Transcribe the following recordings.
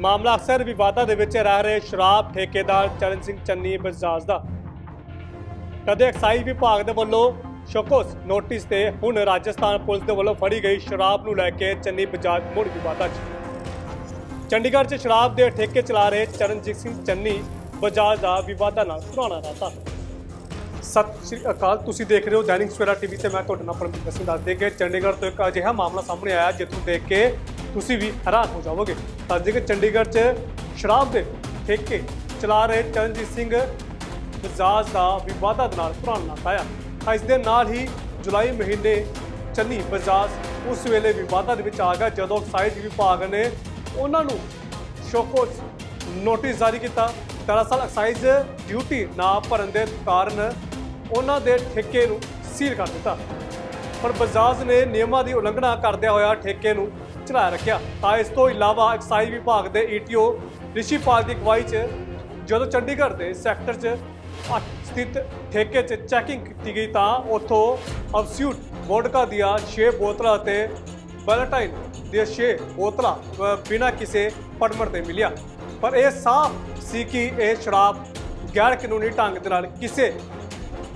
ਮਾਮਲਾ ਅਕਸਰ ਵਿਵਾਦਾਂ ਦੇ ਵਿੱਚ ਰਹਿ ਰਹੇ ਸ਼ਰਾਬ ਠੇਕੇਦਾਰ ਚਰਨ ਸਿੰਘ ਚੰਨੀ ਬਜਾਜ ਦਾ। ਕਦੇ ਐਕਸਾਈਜ਼ ਵਿਭਾਗ ਦੇ ਵੱਲੋਂ ਸ਼ੋਕੋਸ ਨੋਟਿਸ ਤੇ ਹੁਣ ਰਾਜਸਥਾਨ ਪੁਲਿਸ ਦੇ ਵੱਲੋਂ ਫੜੀ ਗਈ ਸ਼ਰਾਬ ਨੂੰ ਲੈ ਕੇ ਚੰਨੀ ਬਜਾਜ ਮੁੜ ਵਿਵਾਦਾਂ 'ਚ। ਚੰਡੀਗੜ੍ਹ 'ਚ ਸ਼ਰਾਬ ਦੇ ਠੇਕੇ ਚਲਾ ਰਹੇ ਚਰਨਜੀਤ ਸਿੰਘ ਚੰਨੀ ਬਜਾਜ ਦਾ ਵਿਵਾਦਾਂ ਨਾਲ ਪੁਰਾਣਾ ਰਾਤਾ। ਸਤਿ ਸ਼੍ਰੀ ਅਕਾਲ, ਤੁਸੀਂ ਦੇਖ ਰਹੇ ਹੋ ਦੈਨਿਕ ਸਵੇਰਾ ਟੀਵੀ ਤੇ ਮੈਂ ਤੁਹਾਡੇ ਨਾਲ ਪਰਮਜੀਤ ਸਿੰਘ ਦੱਸ ਕਿ ਚੰਡੀਗੜ੍ਹ ਤੋਂ ਇੱਕ ਅਜਿਹਾ ਮਾਮਲਾ ਸਾਹਮਣੇ ਆਇਆ, ਜਿੱਥੋਂ ਦੇਖ ਕੇ ਤੁਸੀਂ ਵੀ ਹੈਰਾਨ ਹੋ ਜਾਵੋਗੇ। ਦੱਸ ਦੇ ਕਿ ਚੰਡੀਗੜ੍ਹ 'ਚ ਸ਼ਰਾਬ ਦੇ ਠੇਕੇ ਚਲਾ ਰਹੇ ਚਰਨਜੀਤ ਸਿੰਘ ਬਜਾਜ ਦਾ ਵਿਵਾਦਾਂ ਦੇ ਨਾਲ ਪੁਰਾਣ ਨਾਤਾ ਆ ਇਸ ਦੇ ਨਾਲ ਹੀ ਜੁਲਾਈ ਮਹੀਨੇ ਚੰਨੀ ਬਜਾਜ ਉਸ ਵੇਲੇ ਵਿਵਾਦਾਂ ਦੇ ਵਿੱਚ ਆ ਗਿਆ, ਜਦੋਂ ਐਕਸਾਈਜ਼ ਵਿਭਾਗ ਨੇ ਉਹਨਾਂ ਨੂੰ ਸ਼ੋਕੋਸ ਨੋਟਿਸ ਜਾਰੀ ਕੀਤਾ। ਦਰਅਸਲ ਐਕਸਾਈਜ਼ ਡਿਊਟੀ ਨਾ ਭਰਨ ਦੇ ਕਾਰਨ ਉਹਨਾਂ ਦੇ ਠੇਕੇ ਨੂੰ ਸੀਲ ਕਰ ਦਿੱਤਾ। ਪਰ ਬਜਾਜ ਨੇ ਨਿਯਮਾਂ ਦੀ ਉਲੰਘਣਾ ਕਰਦਿਆਂ ਹੋਇਆ ਠੇਕੇ ਨੂੰ ਚਲਾ ਰੱਖਿਆ। ਤਾਂ ਇਸ ਤੋਂ ਇਲਾਵਾ ਐਕਸਾਈਜ਼ ਵਿਭਾਗ ਦੇ ਈਟੀਓ ਰਿਸ਼ੀਪਾਲ ਦੀ ਅਗਵਾਈ 'ਚ ਜਦੋਂ ਚੰਡੀਗੜ੍ਹ ਦੇ ਸੈਕਟਰ 'ਚ ਸਥਿਤ ਠੇਕੇ 'ਚ ਚੈਕਿੰਗ ਕੀਤੀ ਗਈ ਤਾਂ ਉੱਥੋਂ ਅਬਸਿਊਟ ਵੋਡਕਾ ਦੀਆਂ 6 ਬੋਤਲਾਂ ਅਤੇ ਬੈਲਟਾਈਨ ਦੀਆਂ 6 ਬੋਤਲਾਂ ਬਿਨਾਂ ਕਿਸੇ ਪਰਮਿਟ ਦੇ ਮਿਲਿਆ। ਪਰ ਇਹ ਸਾਫ਼ ਸੀ ਕਿ ਇਹ ਸ਼ਰਾਬ ਗੈਰ ਕਾਨੂੰਨੀ ਢੰਗ ਦੇ ਨਾਲ ਕਿਸੇ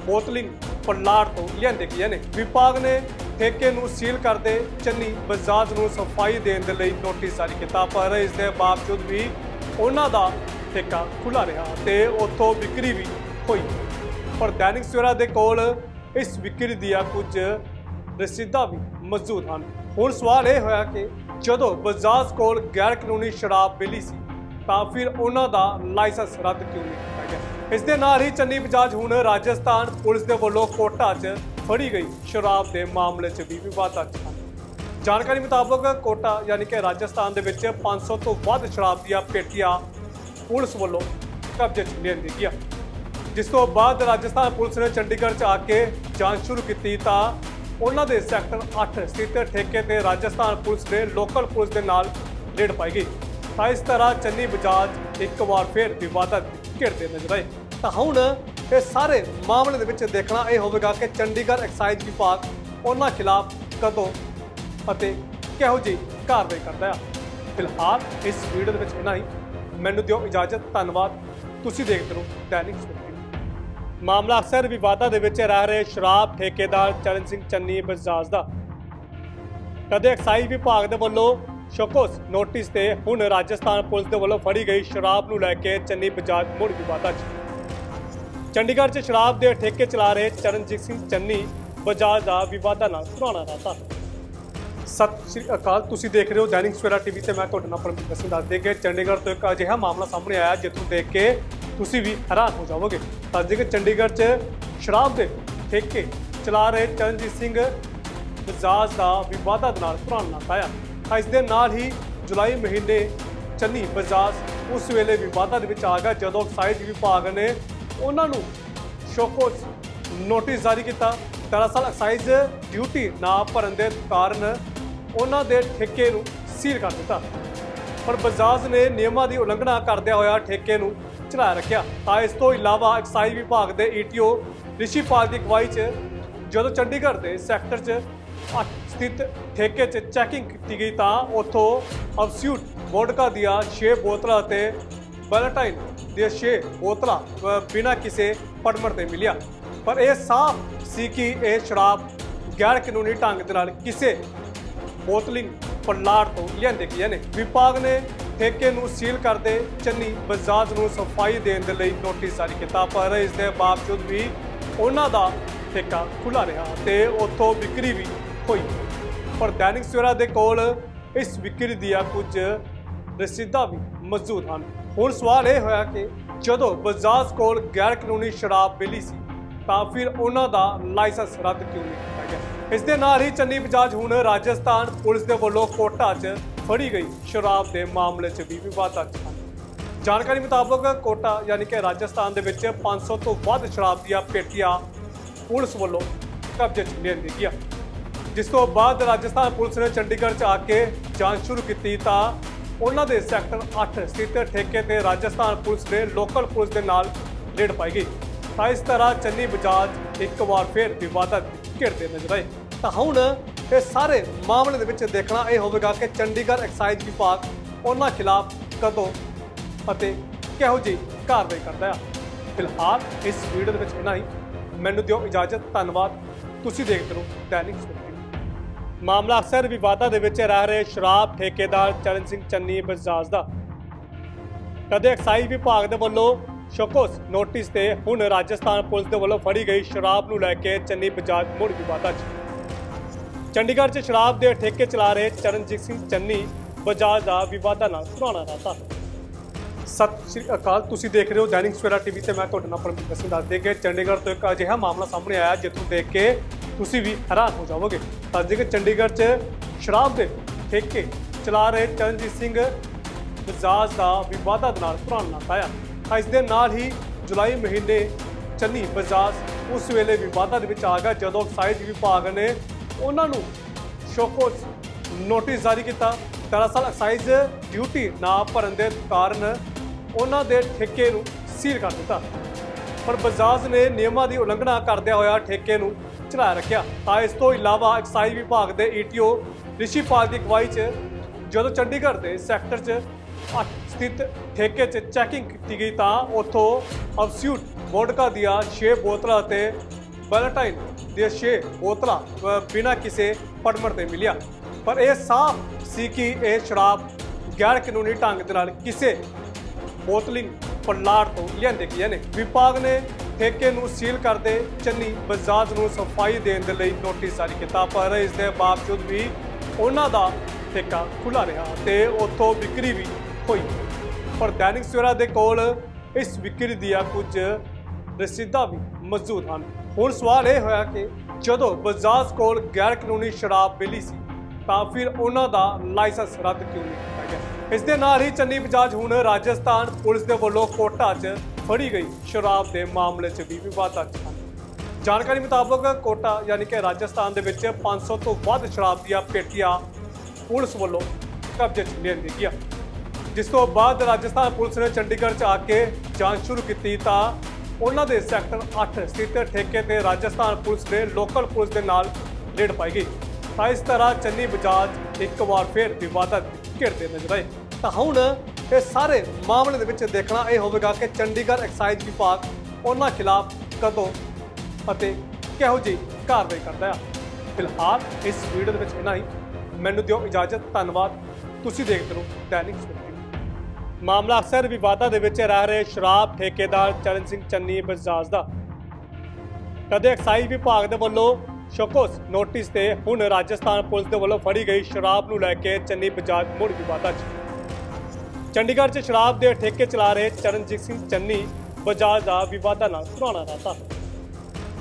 ਬੋਤਲਿੰਗ ਪਲਾਟ ਤੋਂ ਲਿਆਂਦੇ ਗਏ ਨੇ। ਵਿਭਾਗ ਨੇ ਠੇਕੇ ਨੂੰ ਸੀਲ ਕਰਦੇ ਚੰਨੀ ਬਜਾਜ ਨੂੰ ਸਫ਼ਾਈ ਦੇਣ ਦੇ ਲਈ ਨੋਟਿਸ ਜਾਰੀ ਕੀਤਾ, ਪਰ ਇਸ ਦੇ ਬਾਵਜੂਦ ਵੀ ਉਹਨਾਂ ਦਾ ਠੇਕਾ ਖੁੱਲਾ ਰਿਹਾ ਤੇ ਉੱਥੋਂ ਵਿਕਰੀ ਵੀ ਹੋਈ। ਪਰ ਦੈਨਿਕ ਸਵੇਰਾ ਦੇ ਕੋਲ ਇਸ ਵਿਕਰੀ ਦੀਆਂ ਕੁਝ ਰਸੀਦਾਂ ਵੀ ਮੌਜੂਦ ਹਨ। ਹੁਣ ਸਵਾਲ ਇਹ ਹੋਇਆ ਕਿ ਜਦੋਂ ਬਜਾਜ ਕੋਲ ਗੈਰ ਕਾਨੂੰਨੀ ਸ਼ਰਾਬ ਮਿਲੀ ਸੀ, ਤਾਂ ਫਿਰ ਉਹਨਾਂ ਦਾ ਲਾਇਸੈਂਸ ਰੱਦ ਕਿਉਂ ਨਹੀਂ ਕੀਤਾ ਗਿਆ? ਇਸ ਦੇ ਨਾਲ ਹੀ ਚੰਨੀ ਬਜਾਜ ਹੁਣ ਰਾਜਸਥਾਨ ਪੁਲਿਸ ਦੇ ਵੱਲੋਂ ਕੋਟਾ 'ਚ ਫੜੀ ਗਈ ਸ਼ਰਾਬ ਦੇ ਮਾਮਲੇ 'ਚ ਵੀ ਵਿਵਾਦਾਂ 'ਚ ਹਨ। ਜਾਣਕਾਰੀ ਮੁਤਾਬਕ ਕੋਟਾ ਯਾਨੀ ਕਿ ਰਾਜਸਥਾਨ ਦੇ ਵਿੱਚ 500 ਤੋਂ ਵੱਧ ਸ਼ਰਾਬ ਦੀਆਂ ਪੇਟੀਆਂ ਪੁਲਿਸ ਵੱਲੋਂ ਕਬਜ਼ੇ 'ਚ ਲਿਆਂਦੀ ਗਿਆ ਜਿਸ ਤੋਂ ਬਾਅਦ ਰਾਜਸਥਾਨ ਪੁਲਿਸ ਨੇ ਚੰਡੀਗੜ੍ਹ 'ਚ ਆ ਕੇ ਜਾਂਚ ਸ਼ੁਰੂ ਕੀਤੀ ਤਾਂ ਉਹਨਾਂ ਦੇ ਸੈਕਟਰ 8 ਸਥਿਤ ਠੇਕੇ ਤੇ ਰਾਜਸਥਾਨ ਪੁਲਿਸ ਨੇ ਲੋਕਲ ਪੁਲਿਸ ਦੇ ਨਾਲ ਰੇਡ ਪਾਈ ਗਈ। ਤਾਂ ਇਸ ਤਰ੍ਹਾਂ ਚੰਨੀ ਬਜਾਜ ਇੱਕ ਵਾਰ ਫਿਰ ਵਿਵਾਦਤ ਘਿਰਦੇ ਨਜ਼ਰ ਆਏ। ਤਾਂ ਹੁਣ ਇਹ ਸਾਰੇ ਮਾਮਲੇ ਦੇ ਵਿੱਚ ਦੇਖਣਾ ਇਹ ਹੋਵੇਗਾ ਕਿ ਚੰਡੀਗੜ੍ਹ ਐਕਸਾਈਜ਼ ਵਿਭਾਗ ਉਹਨਾਂ ਖਿਲਾਫ ਕਦੋਂ ਅਤੇ ਕਿਹੋ ਜਿਹੀ ਕਾਰਵਾਈ ਕਰਦਾ ਆ ਫਿਲਹਾਲ ਇਸ ਵੀਡੀਓ ਦੇ ਵਿੱਚ ਇਨਾ ਹੀ। ਮੈਨੂੰ ਦਿਓ ਇਜਾਜ਼ਤ। ਧੰਨਵਾਦ। ਤੁਸੀਂ ਦੇਖਦੇ ਰਹੋ ਦੈਨਿਕ ਸਵੇਰਾ ਮਾਮਲਾ ਅਕਸਰ ਵਿਵਾਦਾਂ ਦੇ ਵਿੱਚ ਰਹਿ ਰਹੇ ਸ਼ਰਾਬ ਠੇਕੇਦਾਰ ਚਰਨ ਸਿੰਘ ਚੰਨੀ ਬਜਾਜ ਦਾ। ਕਦੇ ਐਕਸਾਈਜ਼ ਵਿਭਾਗ ਦੇ ਵੱਲੋਂ ਸ਼ੋਕੋਸ ਨੋਟਿਸ ਤੇ ਹੁਣ ਰਾਜਸਥਾਨ ਪੁਲਿਸ ਦੇ ਵੱਲੋਂ ਫੜੀ ਗਈ ਸ਼ਰਾਬ ਨੂੰ ਲੈ ਕੇ ਚੰਨੀ ਬਜਾਜ ਮੁੜ ਵਿਵਾਦਾਂ 'ਚ। ਚੰਡੀਗੜ੍ਹ 'ਚ ਸ਼ਰਾਬ ਦੇ ਠੇਕੇ ਚਲਾ ਰਹੇ ਚਰਨਜੀਤ ਸਿੰਘ ਚੰਨੀ ਬਜਾਜ ਦਾ ਵਿਵਾਦਾਂ ਨਾਲ ਪੁਰਾਣਾ ਰਾਤਾ। ਸਤਿ ਸ਼੍ਰੀ ਅਕਾਲ, ਤੁਸੀਂ ਦੇਖ ਰਹੇ ਹੋ ਦੈਨਿਕ ਸਵੇਰਾ ਟੀਵੀ ਤੇ ਮੈਂ ਤੁਹਾਡੇ ਨਾਲ ਪਰਮਜੀਤ ਸਿੰਘ ਦੱਸ ਦੇ ਕਿ ਚੰਡੀਗੜ੍ਹ ਤੋਂ ਇੱਕ ਅਜਿਹਾ ਮਾਮਲਾ ਸਾਹਮਣੇ ਆਇਆ ਜਿੱਥੋਂ ਦੇਖ ਕੇ ਤੁਸੀਂ ਵੀ ਹੈਰਾਨ ਹੋ ਜਾਵੋਗੇ। ਦੱਸ ਦੇ ਕਿ ਚੰਡੀਗੜ੍ਹ 'ਚ ਸ਼ਰਾਬ ਦੇ ਠੇਕੇ ਚਲਾ ਰਹੇ ਚਰਨਜੀਤ ਸਿੰਘ ਬਜਾਜ ਦਾ ਵਿਵਾਦਾਂ ਦੇ ਨਾਲ ਪੁਰਾਣਾ ਨਾਤਾ ਆਇਆ ਤਾਂ ਇਸ ਦੇ ਨਾਲ ਹੀ ਜੁਲਾਈ ਮਹੀਨੇ ਚੰਨੀ ਬਜਾਜ ਉਸ ਵੇਲੇ ਵਿਵਾਦਾਂ ਦੇ ਵਿੱਚ ਆ ਗਿਆ, ਜਦੋਂ ਐਕਸਾਈਜ਼ ਵਿਭਾਗ ਨੇ ਉਹਨਾਂ ਨੂੰ ਸ਼ੋਕੋਸ ਨੋਟਿਸ ਜਾਰੀ ਕੀਤਾ। ਦਰਅਸਲ ਐਕਸਾਈਜ਼ ਡਿਊਟੀ ਨਾ ਭਰਨ ਦੇ ਕਾਰਨ ਉਹਨਾਂ ਦੇ ਠੇਕੇ ਨੂੰ ਸੀਲ ਕਰ ਦਿੱਤਾ। ਪਰ ਬਜਾਜ ਨੇ ਨਿਯਮਾਂ ਦੀ ਉਲੰਘਣਾ ਕਰਦਿਆਂ ਹੋਇਆ ਠੇਕੇ ਨੂੰ ਚਲਾ ਰੱਖਿਆ। ਤਾਂ ਇਸ ਤੋਂ ਇਲਾਵਾ ਐਕਸਾਈਜ਼ ਵਿਭਾਗ ਦੇ ਈਟੀਓ ਰਿਸ਼ੀਪਾਲ ਦੀ ਅਗਵਾਈ 'ਚ ਜਦੋਂ ਚੰਡੀਗੜ੍ਹ ਦੇ ਸੈਕਟਰ 'ਚ ਸਥਿਤ ਠੇਕੇ 'ਚ ਚੈਕਿੰਗ ਕੀਤੀ ਗਈ ਤਾਂ ਉੱਥੋਂ ਅਬਸਿਊਟ ਵੋਡਕਾ ਦੀਆਂ 6 ਬੋਤਲਾਂ ਅਤੇ ਬੈਲਟਾਈਨ ਦੀਆਂ 6 ਬੋਤਲਾਂ ਬਿਨਾਂ ਕਿਸੇ ਪਰਮਿਟ ਦੇ ਮਿਲਿਆ। ਪਰ ਇਹ ਸਾਫ਼ ਸੀ ਕਿ ਇਹ ਸ਼ਰਾਬ ਗੈਰ ਕਾਨੂੰਨੀ ਢੰਗ ਦੇ ਨਾਲ ਕਿਸੇ ਬੋਤਲਿੰਗ ਪਲਾਟ ਤੋਂ ਲਿਆਂਦੇ ਗਏ ਨੇ। ਵਿਭਾਗ ਨੇ ਠੇਕੇ ਨੂੰ ਸੀਲ ਕਰਦੇ ਚੰਨੀ ਬਜਾਜ ਨੂੰ ਸਫ਼ਾਈ ਦੇਣ ਦੇ ਲਈ ਨੋਟਿਸ ਜਾਰੀ ਕੀਤਾ, ਪਰ ਇਸ ਦੇ ਬਾਵਜੂਦ ਵੀ ਉਹਨਾਂ ਦਾ ਠੇਕਾ ਖੁੱਲਾ ਰਿਹਾ ਤੇ ਉੱਥੋਂ ਵਿਕਰੀ ਵੀ ਹੋਈ। ਪਰ ਦੈਨਿਕ ਸਵੇਰਾ ਦੇ ਕੋਲ ਇਸ ਵਿਕਰੀ ਦੀਆਂ ਕੁਝ ਰਸੀਦਾਂ ਵੀ ਮੌਜੂਦ ਹਨ। ਹੁਣ ਸਵਾਲ ਇਹ ਹੋਇਆ ਕਿ ਜਦੋਂ ਬਜਾਜ ਕੋਲ ਗੈਰ ਕਾਨੂੰਨੀ ਸ਼ਰਾਬ ਮਿਲੀ ਸੀ, ਤਾਂ ਫਿਰ ਉਹਨਾਂ ਦਾ ਲਾਇਸੈਂਸ ਰੱਦ ਕਿਉਂ ਨਹੀਂ ਕੀਤਾ ਗਿਆ? ਇਸ ਦੇ ਨਾਲ ਹੀ ਚੰਨੀ ਬਜਾਜ ਹੁਣ ਰਾਜਸਥਾਨ ਪੁਲਿਸ ਦੇ ਵੱਲੋਂ ਕੋਟਾ 'ਚ ਫੜੀ ਗਈ ਸ਼ਰਾਬ ਦੇ ਮਾਮਲੇ 'ਚ ਵੀ ਵਿਵਾਦਾਂ 'ਚ ਜਾਣਕਾਰੀ ਮੁਤਾਬਕ ਕੋਟਾ ਯਾਨੀ ਕਿ ਰਾਜਸਥਾਨ ਦੇ ਵਿੱਚ 500 ਤੋਂ ਵੱਧ ਸ਼ਰਾਬ ਦੀਆਂ ਪੇਟੀਆਂ ਪੁਲਿਸ ਵੱਲੋਂ ਕਬਜ਼ੇ 'ਚ ਲਿਆਂਦੀ ਗਿਆ ਜਿਸ ਤੋਂ ਬਾਅਦ ਰਾਜਸਥਾਨ ਪੁਲਿਸ ਨੇ ਚੰਡੀਗੜ੍ਹ 'ਚ ਆ ਕੇ ਜਾਂਚ ਸ਼ੁਰੂ ਕੀਤੀ ਤਾਂ ਉਹਨਾਂ ਦੇ ਸੈਕਟਰ 8 ਸਥਿਤ ਠੇਕੇ ਤੇ ਰਾਜਸਥਾਨ ਪੁਲਿਸ ਨੇ ਲੋਕਲ ਪੁਲਿਸ ਦੇ ਨਾਲ ਰੇਡ ਪਾਈ ਗਈ। ਤਾਂ ਇਸ ਤਰ੍ਹਾਂ ਚੰਨੀ ਬਜਾਜ ਇੱਕ ਵਾਰ ਫਿਰ ਵਿਵਾਦਤ ਘਿਰਦੇ ਨਜ਼ਰ ਆਏ। ਤਾਂ ਹੁਣ ਇਹ ਸਾਰੇ ਮਾਮਲੇ ਦੇ ਵਿੱਚ ਦੇਖਣਾ ਇਹ ਹੋਵੇਗਾ ਕਿ ਚੰਡੀਗੜ੍ਹ ਐਕਸਾਈਜ਼ ਵਿਭਾਗ ਉਹਨਾਂ ਖਿਲਾਫ ਕਦੋਂ ਅਤੇ ਕਿਹੋ ਜਿਹੀ ਕਾਰਵਾਈ ਕਰਦਾ ਆ। ਫਿਲਹਾਲ ਇਸ ਵੀਡੀਓ ਦੇ ਵਿੱਚ ਇੰਨਾ ਹੀ। ਮੈਨੂੰ ਦਿਓ ਇਜਾਜ਼ਤ। ਧੰਨਵਾਦ। ਤੁਸੀਂ ਦੇਖਦੇ ਰਹੋ ਦੈਨਿਕ ਸਵੇਰਾ। ਮਾਮਲਾ ਅਕਸਰ ਵਿਵਾਦਾਂ ਦੇ ਵਿੱਚ ਰਹਿ ਰਹੇ ਸ਼ਰਾਬ ਠੇਕੇਦਾਰ ਚਰਨ ਸਿੰਘ ਚੰਨੀ ਬਜਾਜ ਦਾ। ਕਦੇ ਐਕਸਾਈਜ਼ ਵਿਭਾਗ ਦੇ ਵੱਲੋਂ ਸ਼ੋਕੋਸ ਨੋਟਿਸ ਤੇ ਹੁਣ ਰਾਜਸਥਾਨ ਪੁਲਿਸ ਦੇ ਵੱਲੋਂ ਫੜੀ ਗਈ ਸ਼ਰਾਬ ਨੂੰ ਲੈ ਕੇ ਚੰਨੀ ਬਜਾਜ ਮੁੜ ਵਿਵਾਦਾਂ 'ਚ। ਚੰਡੀਗੜ੍ਹ 'ਚ ਸ਼ਰਾਬ ਦੇ ਠੇਕੇ ਚਲਾ ਰਹੇ ਚਰਨਜੀਤ ਸਿੰਘ ਚੰਨੀ ਬਜਾਜ ਦਾ ਵਿਵਾਦਾਂ ਨਾਲ ਪੁਰਾਣਾ ਰਾਤਾ। ਸਤਿ ਸ਼੍ਰੀ ਅਕਾਲ, ਤੁਸੀਂ ਦੇਖ ਰਹੇ ਹੋ ਦੈਨਿਕ ਸਵੇਰਾ ਟੀਵੀ ਤੇ ਮੈਂ ਤੁਹਾਡੇ ਨਾਲ ਪਰਮਜੀਤ ਸਿੰਘ ਦੱਸਦੇ ਕਿ ਚੰਡੀਗੜ੍ਹ ਤੋਂ ਇੱਕ ਅਜਿਹਾ ਮਾਮਲਾ ਸਾਹਮਣੇ ਆਇਆ, ਜਿੱਥੋਂ ਦੇਖ ਕੇ ਤੁਸੀਂ ਵੀ ਹੈਰਾਨ ਹੋ ਜਾਵੋਗੇ। ਅੱਜ ਦੇ ਕਿ ਚੰਡੀਗੜ੍ਹ 'ਚ ਸ਼ਰਾਬ ਦੇ ਠੇਕੇ ਚਲਾ ਰਹੇ ਚਰਨਜੀਤ ਸਿੰਘ ਬਜਾਜ ਦਾ ਵਿਵਾਦਾਂ ਦੇ ਨਾਲ ਪੁਰਾਣ ਨਾਤਾ ਆ ਇਸ ਦੇ ਨਾਲ ਹੀ ਜੁਲਾਈ ਮਹੀਨੇ ਚੰਨੀ ਬਜਾਜ ਉਸ ਵੇਲੇ ਵਿਵਾਦਾਂ ਦੇ ਵਿੱਚ ਆ ਗਿਆ, ਜਦੋਂ ਐਕਸਾਈਜ਼ ਵਿਭਾਗ ਨੇ ਉਹਨਾਂ ਨੂੰ ਸ਼ੋਕੋਸ ਨੋਟਿਸ ਜਾਰੀ ਕੀਤਾ। ਦਰਅਸਲ ਐਕਸਾਈਜ਼ ਡਿਊਟੀ ਨਾ ਭਰਨ ਦੇ ਕਾਰਨ ਉਹਨਾਂ ਦੇ ਠੇਕੇ ਨੂੰ ਸੀਲ ਕਰ ਦਿੱਤਾ। ਪਰ ਬਜਾਜ ਨੇ ਨਿਯਮਾਂ ਦੀ ਉਲੰਘਣਾ ਕਰਦਿਆਂ ਹੋਇਆ ਠੇਕੇ ਨੂੰ ਚਲਾ ਰੱਖਿਆ। ਤਾਂ ਇਸ ਤੋਂ ਇਲਾਵਾ ਐਕਸਾਈਜ਼ ਵਿਭਾਗ ਦੇ ਈਟੀਓ ਰਿਸ਼ੀਪਾਲ ਦੀ ਅਗਵਾਈ 'ਚ ਜਦੋਂ ਚੰਡੀਗੜ੍ਹ ਦੇ ਸੈਕਟਰ 'ਚ ਸਥਿਤ ਠੇਕੇ 'ਚ ਚੈਕਿੰਗ ਕੀਤੀ ਗਈ ਤਾਂ ਉੱਥੋਂ ਅਬਸਿਊਟ ਵੋਡਕਾ ਦੀਆਂ 6 ਬੋਤਲਾਂ ਅਤੇ ਬੈਲਟਾਈਨ ਦੀਆਂ 6 ਬੋਤਲਾਂ ਬਿਨਾਂ ਕਿਸੇ ਪਰਮਿਟ ਦੇ ਮਿਲਿਆ। ਪਰ ਇਹ ਸਾਫ਼ ਸੀ ਕਿ ਇਹ ਸ਼ਰਾਬ ਗੈਰ ਕਾਨੂੰਨੀ ਢੰਗ ਦੇ ਨਾਲ ਕਿਸੇ ਬੋਤਲਿੰਗ ਪਲਾਟ ਤੋਂ ਲਿਆਂਦੇ ਗਏ ਨੇ। ਵਿਭਾਗ ਨੇ ਠੇਕੇ ਨੂੰ ਸੀਲ ਕਰਦੇ ਚੰਨੀ ਬਜਾਜ ਨੂੰ ਸਫ਼ਾਈ ਦੇਣ ਦੇ ਲਈ ਨੋਟਿਸ ਜਾਰੀ ਕੀਤਾ, ਪਰ ਇਸ ਦੇ ਬਾਵਜੂਦ ਵੀ ਉਹਨਾਂ ਦਾ ਠੇਕਾ ਖੁੱਲਾ ਰਿਹਾ ਤੇ ਉੱਥੋਂ ਵਿਕਰੀ ਵੀ ਹੋਈ। ਪਰ ਦੈਨਿਕ ਸਵੇਰਾ ਦੇ ਕੋਲ ਇਸ ਵਿਕਰੀ ਦੀਆਂ ਕੁਝ ਰਸੀਦਾਂ ਵੀ ਮੌਜੂਦ ਹਨ। ਹੁਣ ਸਵਾਲ ਇਹ ਹੋਇਆ ਕਿ ਜਦੋਂ ਬਜਾਜ ਕੋਲ ਗੈਰ ਕਾਨੂੰਨੀ ਸ਼ਰਾਬ ਮਿਲੀ ਸੀ, ਤਾਂ ਫਿਰ ਉਹਨਾਂ ਦਾ ਲਾਇਸੈਂਸ ਰੱਦ ਕਿਉਂ ਨਹੀਂ ਕੀਤਾ ਗਿਆ? ਇਸ ਦੇ ਨਾਲ ਹੀ ਚੰਨੀ ਬਜਾਜ ਹੁਣ ਰਾਜਸਥਾਨ ਪੁਲਿਸ ਦੇ ਵੱਲੋਂ ਕੋਟਾ 'ਚ ਫੜੀ ਗਈ ਸ਼ਰਾਬ ਦੇ ਮਾਮਲੇ 'ਚ ਵੀ ਵਿਵਾਦਾਂ 'ਚ ਹਨ। ਜਾਣਕਾਰੀ ਮੁਤਾਬਕ ਕੋਟਾ ਯਾਨੀ ਕਿ ਰਾਜਸਥਾਨ ਦੇ ਵਿੱਚ 500 ਤੋਂ ਵੱਧ ਸ਼ਰਾਬ ਦੀਆਂ ਪੇਟੀਆਂ ਪੁਲਿਸ ਵੱਲੋਂ ਕਬਜ਼ੇ 'ਚ ਲਿਆਂਦੀ ਗਿਆ ਜਿਸ ਤੋਂ ਬਾਅਦ ਰਾਜਸਥਾਨ ਪੁਲਿਸ ਨੇ ਚੰਡੀਗੜ੍ਹ 'ਚ ਆ ਕੇ ਜਾਂਚ ਸ਼ੁਰੂ ਕੀਤੀ ਤਾਂ ਉਹਨਾਂ ਦੇ ਸੈਕਟਰ 8 ਸਥਿਤ ਠੇਕੇ ਤੇ ਰਾਜਸਥਾਨ ਪੁਲਿਸ ਨੇ ਲੋਕਲ ਪੁਲਿਸ ਦੇ ਨਾਲ ਰੇਡ ਪਾਈ ਗਈ। ਤਾਂ ਇਸ ਤਰ੍ਹਾਂ ਚੰਨੀ ਬਜਾਜ ਇੱਕ ਵਾਰ ਫਿਰ ਵਿਵਾਦਤ ਘਿਰਦੇ ਨਜ਼ਰ ਆਏ। ਤਾਂ ਹੁਣ ਇਹ ਸਾਰੇ ਮਾਮਲੇ ਦੇ ਵਿੱਚ ਦੇਖਣਾ ਇਹ ਹੋਵੇਗਾ ਕਿ ਚੰਡੀਗੜ੍ਹ ਐਕਸਾਈਜ਼ ਵਿਭਾਗ ਉਹਨਾਂ ਖਿਲਾਫ ਕਦੋਂ ਅਤੇ ਕਿਹੋ ਜਿਹੀ ਕਾਰਵਾਈ ਕਰਦਾ ਆ ਫਿਲਹਾਲ ਇਸ ਵੀਡੀਓ ਦੇ ਵਿੱਚ ਇੰਨਾ ਹੀ। ਮੈਨੂੰ ਦਿਓ ਇਜਾਜ਼ਤ। ਧੰਨਵਾਦ। ਤੁਸੀਂ ਦੇਖਦੇ ਰਹੋ ਦੈਨਿਕ ਸਵੇਰਾ। ਮਾਮਲਾ ਅਕਸਰ ਵਿਵਾਦਾਂ ਦੇ ਵਿੱਚ ਰਹਿ ਰਹੇ ਸ਼ਰਾਬ ਠੇਕੇਦਾਰ ਚਰਨ ਸਿੰਘ ਚੰਨੀ ਬਜਾਜ ਦਾ। ਕਦੇ ਐਕਸਾਈਜ਼ ਵਿਭਾਗ ਦੇ ਵੱਲੋਂ ਸ਼ੋਕੋਸ ਨੋਟਿਸ ਤੇ ਹੁਣ ਰਾਜਸਥਾਨ ਪੁਲਿਸ ਦੇ ਵੱਲੋਂ ਫੜੀ ਗਈ ਸ਼ਰਾਬ ਨੂੰ ਲੈ ਕੇ ਚੰਨੀ ਬਜਾਜ ਮੁੜ ਵਿਵਾਦਾਂ 'ਚ। ਚੰਡੀਗੜ੍ਹ 'ਚ ਸ਼ਰਾਬ ਦੇ ਠੇਕੇ ਚਲਾ ਰਹੇ ਚਰਨਜੀਤ ਸਿੰਘ ਚੰਨੀ ਬਜਾਜ ਦਾ ਵਿਵਾਦਾਂ ਨਾਲ ਪੁਰਾਣਾ ਰਾਤਾ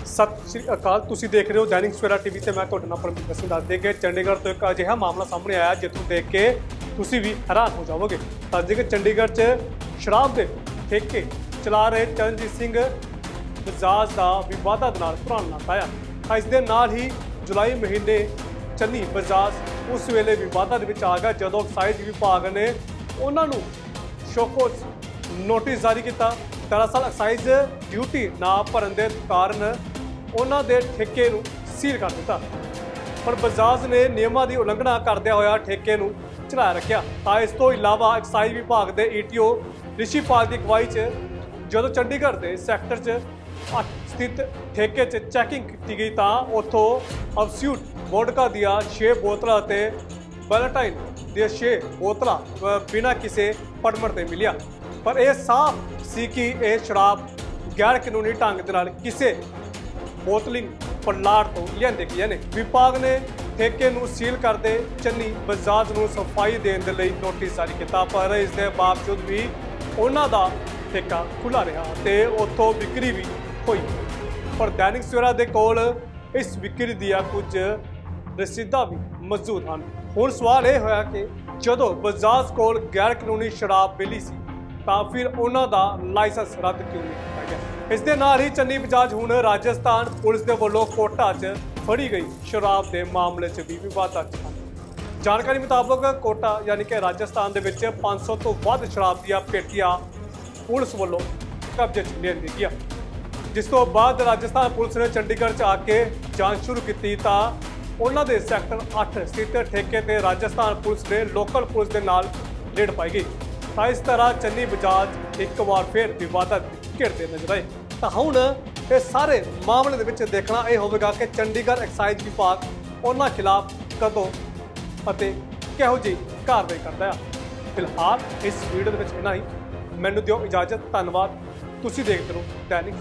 ਸਤਿ ਸ਼੍ਰੀ ਅਕਾਲ, ਤੁਸੀਂ ਦੇਖ ਰਹੇ ਹੋ ਦੈਨਿਕ ਸਵੇਰਾ ਟੀਵੀ ਤੇ ਮੈਂ ਤੁਹਾਡੇ ਨਾਲ ਪਰਮਜੀਤ ਸਿੰਘ ਦੱਸ ਦੇ ਕਿ ਚੰਡੀਗੜ੍ਹ ਤੋਂ ਇੱਕ ਅਜਿਹਾ ਮਾਮਲਾ ਸਾਹਮਣੇ ਆਇਆ ਜਿੱਥੋਂ ਦੇਖ ਕੇ ਤੁਸੀਂ ਵੀ ਹੈਰਾਨ ਹੋ ਜਾਵੋਗੇ। ਅੱਜ ਦੇ ਕਿ ਚੰਡੀਗੜ੍ਹ 'ਚ ਸ਼ਰਾਬ ਦੇ ਠੇਕੇ ਚਲਾ ਰਹੇ ਚਰਨਜੀਤ ਸਿੰਘ ਬਜਾਜ ਦਾ ਵਿਵਾਦਾਂ ਦੇ ਨਾਲ ਪੁਰਾਣਾ ਨਾਤਾ ਆਇਆ ਇਸ ਦੇ ਨਾਲ ਹੀ ਜੁਲਾਈ ਮਹੀਨੇ ਚੰਨੀ ਬਜਾਜ ਉਸ ਵੇਲੇ ਵਿਵਾਦਾਂ ਦੇ ਵਿੱਚ ਆ ਗਿਆ, ਜਦੋਂ ਐਕਸਾਈਜ਼ ਵਿਭਾਗ ਨੇ ਉਹਨਾਂ ਨੂੰ ਸ਼ੋਕੋਸ ਨੋਟਿਸ ਜਾਰੀ ਕੀਤਾ। ਦਰਅਸਲ ਐਕਸਾਈਜ਼ ਡਿਊਟੀ ਨਾ ਭਰਨ ਦੇ ਕਾਰਨ ਉਹਨਾਂ ਦੇ ਠੇਕੇ ਨੂੰ ਸੀਲ ਕਰ ਦਿੱਤਾ। ਪਰ ਬਜਾਜ ਨੇ ਨਿਯਮਾਂ ਦੀ ਉਲੰਘਣਾ ਕਰਦਿਆਂ ਹੋਇਆ ਠੇਕੇ ਨੂੰ ਚਲਾ ਰੱਖਿਆ। ਤਾਂ ਇਸ ਤੋਂ ਇਲਾਵਾ ਐਕਸਾਈਜ਼ ਵਿਭਾਗ ਦੇ ਈਟੀਓ ਰਿਸ਼ੀਪਾਲ ਦੀ ਅਗਵਾਈ 'ਚ ਜਦੋਂ ਚੰਡੀਗੜ੍ਹ ਦੇ ਸੈਕਟਰ 'ਚ ਸਥਿਤ ਠੇਕੇ 'ਚ ਚੈਕਿੰਗ ਕੀਤੀ ਗਈ ਤਾਂ ਉੱਥੋਂ ਅਬਸਿਊਟ ਵੋਡਕਾ ਦੀਆਂ 6 ਬੋਤਲਾਂ ਅਤੇ ਬੈਲਟਾਈਨ ਦੀਆਂ 6 ਬੋਤਲਾਂ ਬਿਨਾਂ ਕਿਸੇ ਪਰਮਿਟ ਦੇ ਮਿਲਿਆ। ਪਰ ਇਹ ਸਾਫ਼ ਸੀ ਕਿ ਇਹ ਸ਼ਰਾਬ ਗੈਰ ਕਾਨੂੰਨੀ ਢੰਗ ਦੇ ਨਾਲ ਕਿਸੇ ਬੋਤਲਿੰਗ ਪਲਾਟ ਤੋਂ ਲਿਆਂਦੇ ਗਏ ਨੇ ਵਿਭਾਗ ਨੇ ਠੇਕੇ ਨੂੰ ਸੀਲ ਕਰਦੇ ਚੰਨੀ ਬਜਾਜ ਨੂੰ ਸਫ਼ਾਈ ਦੇਣ ਦੇ ਲਈ ਨੋਟਿਸ ਜਾਰੀ ਕੀਤਾ, ਪਰ ਇਸ ਦੇ ਬਾਵਜੂਦ ਵੀ ਉਹਨਾਂ ਦਾ ਠੇਕਾ ਖੁੱਲਾ ਰਿਹਾ ਤੇ ਉੱਥੋਂ ਵਿਕਰੀ ਵੀ ਹੋਈ। ਪਰ ਦੈਨਿਕ ਸਵੇਰਾ ਦੇ ਕੋਲ ਇਸ ਵਿਕਰੀ ਦੀਆਂ ਕੁਝ ਰਸੀਦਾਂ ਵੀ ਮੌਜੂਦ ਹਨ। ਹੁਣ ਸਵਾਲ ਇਹ ਹੋਇਆ ਕਿ ਜਦੋਂ ਬਜਾਜ ਕੋਲ ਗੈਰ ਕਾਨੂੰਨੀ ਸ਼ਰਾਬ ਮਿਲੀ ਸੀ, ਤਾਂ ਫਿਰ ਉਹਨਾਂ ਦਾ ਲਾਇਸੈਂਸ ਰੱਦ ਕਿਉਂ ਨਹੀਂ ਕੀਤਾ ਗਿਆ? ਇਸ ਦੇ ਨਾਲ ਹੀ ਚੰਨੀ ਬਜਾਜ ਹੁਣ ਰਾਜਸਥਾਨ ਪੁਲਿਸ ਦੇ ਵੱਲੋਂ ਕੋਟਾ 'ਚ ਫੜੀ ਗਈ ਸ਼ਰਾਬ ਦੇ ਮਾਮਲੇ 'ਚ ਵੀ ਵਿਵਾਦਾਂ 'ਚ ਜਾਣਕਾਰੀ ਮੁਤਾਬਕ ਕੋਟਾ ਯਾਨੀ ਕਿ ਰਾਜਸਥਾਨ ਦੇ ਵਿੱਚ 500 ਤੋਂ ਵੱਧ ਸ਼ਰਾਬ ਦੀਆਂ ਪੇਟੀਆਂ ਪੁਲਿਸ ਵੱਲੋਂ ਕਬਜ਼ੇ 'ਚ ਲਿਆਂਦੀ ਗਈਆਂ। ਜਿਸ ਤੋਂ ਬਾਅਦ ਰਾਜਸਥਾਨ ਪੁਲਿਸ ਨੇ ਚੰਡੀਗੜ੍ਹ 'ਚ ਆ ਕੇ ਜਾਂਚ ਸ਼ੁਰੂ ਕੀਤੀ ਤਾਂ ਉਹਨਾਂ ਦੇ ਸੈਕਟਰ 8 ਸਥਿਤ ਠੇਕੇ ਤੇ ਰਾਜਸਥਾਨ ਪੁਲਿਸ ਨੇ ਲੋਕਲ ਪੁਲਿਸ ਦੇ ਨਾਲ ਰੇਡ ਪਾਈ ਗਈ। ਤਾਂ ਇਸ ਤਰ੍ਹਾਂ ਚੰਨੀ ਬਜਾਜ ਇੱਕ ਵਾਰ ਫਿਰ ਵਿਵਾਦਤ ਘਿਰਦੇ ਨਜ਼ਰ ਆਏ। ਤਾਂ ਹੁਣ ਇਹ ਸਾਰੇ ਮਾਮਲੇ ਦੇ ਵਿੱਚ ਦੇਖਣਾ ਇਹ ਹੋਵੇਗਾ ਕਿ ਚੰਡੀਗੜ੍ਹ ਐਕਸਾਈਜ਼ ਵਿਭਾਗ ਉਹਨਾਂ ਖਿਲਾਫ ਕਦੋਂ ਅਤੇ ਕਿਹੋ ਜਿਹੀ ਕਾਰਵਾਈ ਕਰਦਾ ਆ। ਫਿਲਹਾਲ ਇਸ ਵੀਡੀਓ ਦੇ ਵਿੱਚ ਇਨਾ ਹੀ। ਮੈਨੂੰ ਦਿਓ ਇਜਾਜ਼ਤ। ਧੰਨਵਾਦ। ਤੁਸੀਂ ਦੇਖਦੇ ਰਹੋ ਦੈਨਿਕ